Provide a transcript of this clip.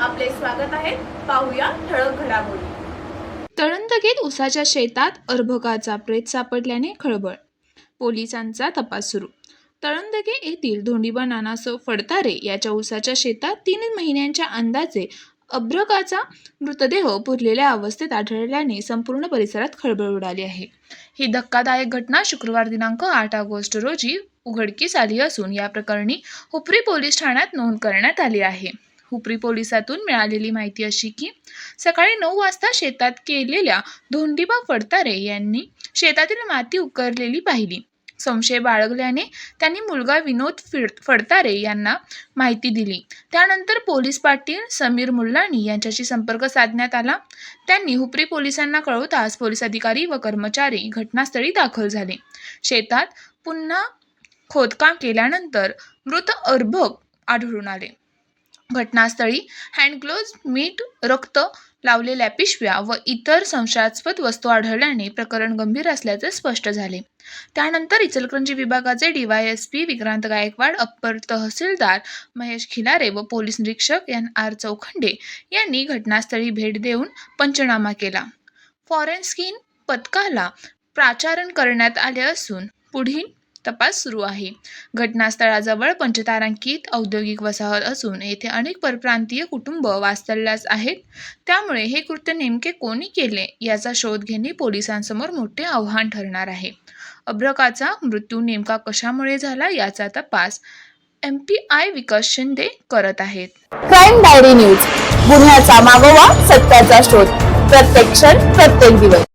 आपले स्वागत आहे. पाहूया ठळक घडामोडी. तळंदगीत उसाच्या शेतात अर्भकाचा प्रेत सापडल्याने खळबळ. पोलिसांचा तपास सुरू. तळंदगे येथील धोंडीबा नानासो फडतारे याच्या ऊसाच्या शेतात तीन महिन्यांच्या अंदाजे अभ्रकाचा मृतदेह पुरलेल्या अवस्थेत आढळल्याने संपूर्ण परिसरात खळबळ उडाली आहे. ही धक्कादायक घटना शुक्रवार दिनांक आठ ऑगस्ट रोजी उघडकीस आली असून या प्रकरणी हुपरी पोलीस ठाण्यात नोंद करण्यात आली आहे. हुपरी पोलिसातून मिळालेली माहिती अशी की सकाळी नऊ वाजता शेतात केलेल्या धोंडीबा फडतारे यांनी शेतातील माती उकरलेली पाहिली. संशय बाळगल्याने त्यांनी मुलगा विनोद फिड फडतारे यांना माहिती दिली. त्यानंतर पोलीस पाटील समीर मुल्लानी यांच्याशी संपर्क साधण्यात आला. त्यांनी हुपरी पोलिसांना कळवताच पोलीस अधिकारी व कर्मचारी घटनास्थळी दाखल झाले. शेतात पुन्हा खोदकाम केल्यानंतर मृत अर्भक आढळून आले. घटनास्थळी हँडग्लोव्ज मीठ रक्त लावलेल्या पिशव्या व इतर संशयास्पद वस्तू आढळल्याने प्रकरण गंभीर असल्याचे स्पष्ट झाले. त्यानंतर इचलकरंजी विभागाचे डीवायएसपी विक्रांत गायकवाड अप्पर तहसीलदार महेश खिलारे व पोलीस निरीक्षक एन आर चौखंडे यांनी घटनास्थळी भेट देऊन पंचनामा केला. फॉरेन स्किन पथकाला प्राचारण करण्यात आले असून पुढील तपास सुरू आहे. घटनास्थळाजवळ पंचतारांकित औद्योगिक वसाहत असून येथे अनेक परप्रांतीय कुटुंब वास्तव्यास आहेत. त्यामुळे हे कृत्य नेमके कोणी केले याचा शोध घेणे पोलिसांसमोर मोठे आव्हान ठरणार आहे. अब्रकाचा मृत्यू नेमका कशामुळे झाला याचा तपास M P I Vikas Shinde करत आहेत. Crime diary news. गुन्ह्याचा मागोवा सत्याचा शोध. प्रत्येक क्षण प्रत्येक दिवस.